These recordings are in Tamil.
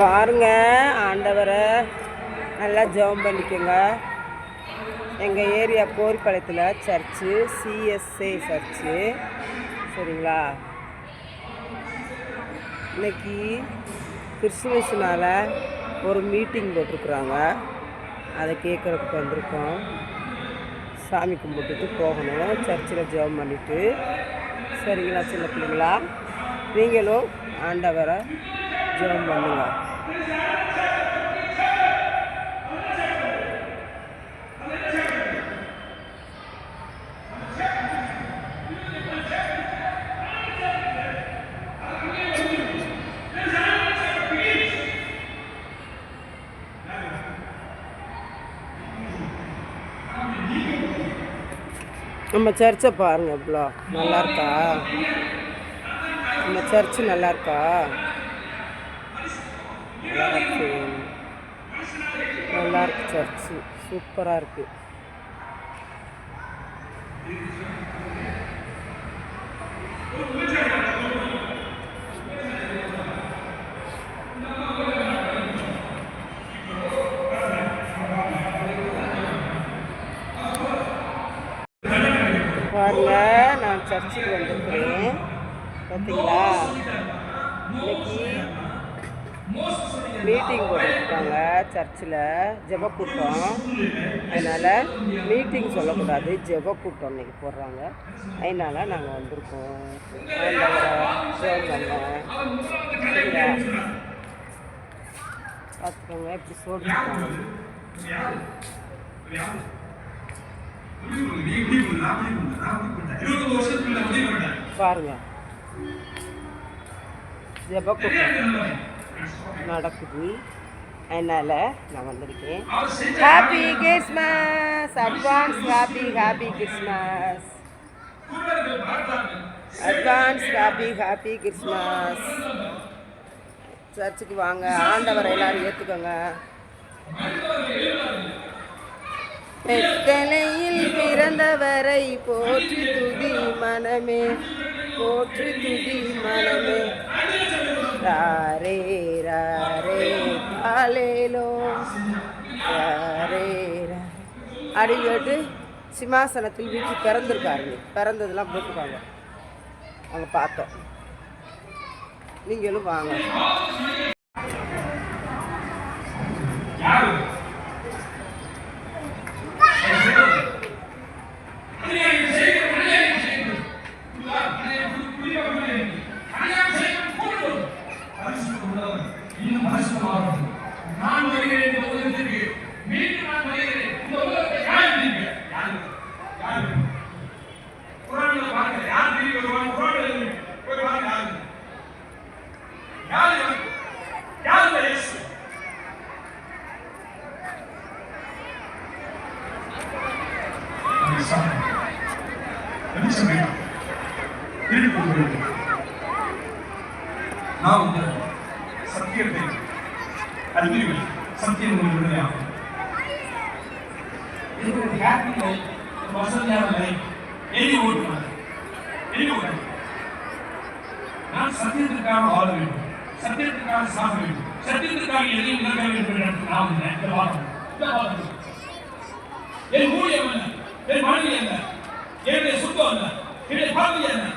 பாருங்க ஆண்டவரை. நல்லா ஜெபம் பண்ணிக்கோங்க. எங்கள் ஏரியா கோரிப்பாளையத்தில் சர்ச்சு சிஎஸ்ஏ சர்ச்சு. சரிங்களா? இன்னைக்கு கிறிஸ்துமஸ்னால் ஒரு மீட்டிங் போட்டிருக்குறாங்க. அதை கேட்குறதுக்கு வந்திருக்கோம். சாமி கும்பிட்டுட்டு போகணும். சர்ச்சில் ஜெபம் பண்ணிவிட்டு சரிங்களா சின்ன பிள்ளைங்களா? நீங்களும் ஆண்டவரை ஜெபம் பண்ணுங்கள் நம்ம சர்ச்சை பாருங்க இவ்வளோ நல்லா இருக்கா? நம்ம சர்ச்சு நல்லா இருக்கா? நல்லா இருக்கு சர்ச்சு சூப்பராக இருக்கு. பாருங்க நான் சர்ச்சுக்கு வந்திருக்கிறேன். பார்த்தீங்களா இன்னைக்கு மீட்டிங் போட்டுருக்காங்க சர்ச்சில் ஜெப கூட்டம். அதனால் மீட்டிங் சொல்லக்கூடாது ஜெப கூட்டம் இன்னைக்கு போடுறாங்க. அதனால நாங்கள் வந்திருக்கோம். பார்த்துக்கோங்க இப்படி சோடிச்சுக்காங்க பாருங்க. ஜெப கூட்டம். நடக்குது. அதனால் நான் வந்திருக்கேன். Happy Christmas advance happy happy Christmas advance happy happy Christmas சர்ச்சுக்கு வாங்க ஆண்டவரை எல்லாரும் ஏற்றுக்கோங்க பெத்தனையில் பிறந்தவரை போற்றி துதி மனமே போற்றி துதி மனமே. ராரே ரே காலேலோ ராரே அப்படின்னு சொல்லிட்டு சிம்மாசனத்தில் வீட்டில் பிறந்திருக்காரு. பிறந்ததெல்லாம் போட்டுருக்காங்க. அவங்க பார்த்தோம். நீங்களும் வாங்க. സത്യത്തെ അറിഞ്ഞു സത്യം കൊണ്ടുവരികയാണ് എനിക്ക് ഒരു ഹാപ്പിയായി വസതിയാണല്ലേ എനി ഓടുന്നത് யாரு யாரு யாரு இயேசு நான் வந்து சத்தியத்தை அறிவீர்கள் சத்தியம் உங்களுக்கு விடுதலையாகும் இதுக்கு ஒரு ஹாப்பி லைஃப் ஒரு வசதியான லைஃப் எழுதி ஓட்டுவாங்க எழுதி ஓட்டுவாங்க நான் சத்தியத்திற்காக வாழ வேண்டும் சத்தியத்திற்காக சாக வேண்டும் சத்தியத்திற்காக எதையும் இழக்க வேண்டும் என்ற இடத்தில் நான் இல்லை இந்த வாரம் இந்த வாரம் என் ஊழியம் அல்ல என் மனைவி அல்ல என்னுடைய சுத்தம் அல்ல என்னுடைய பாவி அல்ல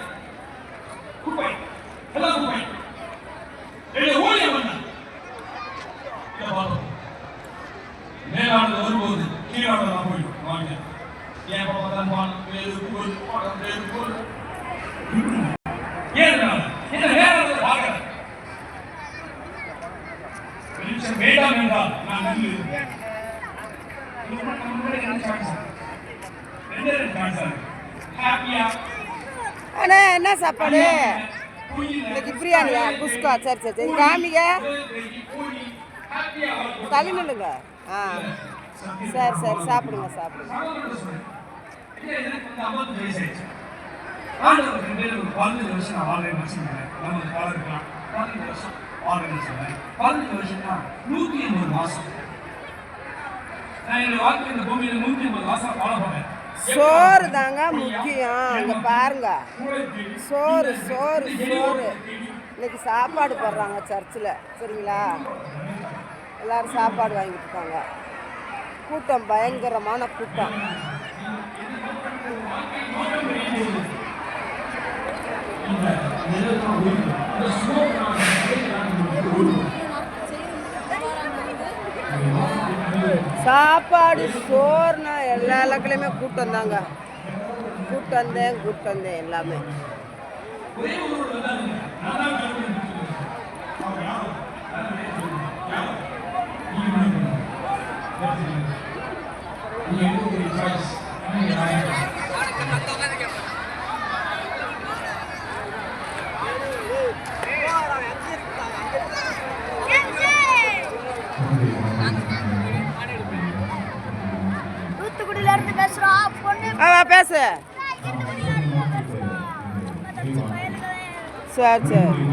குப்பை எல்லாம் குப்பை என்னுடைய ஊழியம் அல்ல இந்த வாரம் மேலானது வரும்போது கீழானதான் போயிடும் வாங்க ஏன் பக்கம் வானம் வேறு போல் படம் வேறு போல் வேண்டாம் என்றால் நான் அண்ணா என்ன சாப்பாடு? இன்னைக்கு பிரியாணியா? குஸ்கா சரி சரி சரி. காமிங்க. தள்ளி நில்லுங்க ஆ. சரி சரி. சாப்பிடுங்க சாப்பிடுங்க. ஆண்டவர் ரெண்டே ஒரு 15 வருஷம் நான் வாழ்றேன்னு வச்சுக்கோங்களேன். நம்ம வாழ்றதுலாம் 15 வருஷம் வாழ்றேன்னு வச்சுக்கோங்களேன். 15 வருஷம்னா 180 மாசம். நான் என்னுடைய வாழ்க்கை இந்த பூமியில 180 மாசம் வாழ போறேன். சோறு தாங்க முக்கியம் அங்கே பாருங்க சோறு சோறு சோறு இன்னைக்கு சாப்பாடு போடுறாங்க சர்ச்சில் சரிங்களா எல்லாரும் சாப்பாடு வாங்கிட்டு இருக்காங்க கூட்டம் பயங்கரமான கூட்டம் சாப்பாடு சோறுனா எல்லா இலக்கிலையுமே கூட்டம் தாங்க கூட்டம் வந்தேன் கூட்டம் வந்தேன் எல்லாமே. ஆ பேசு. சரி சரி.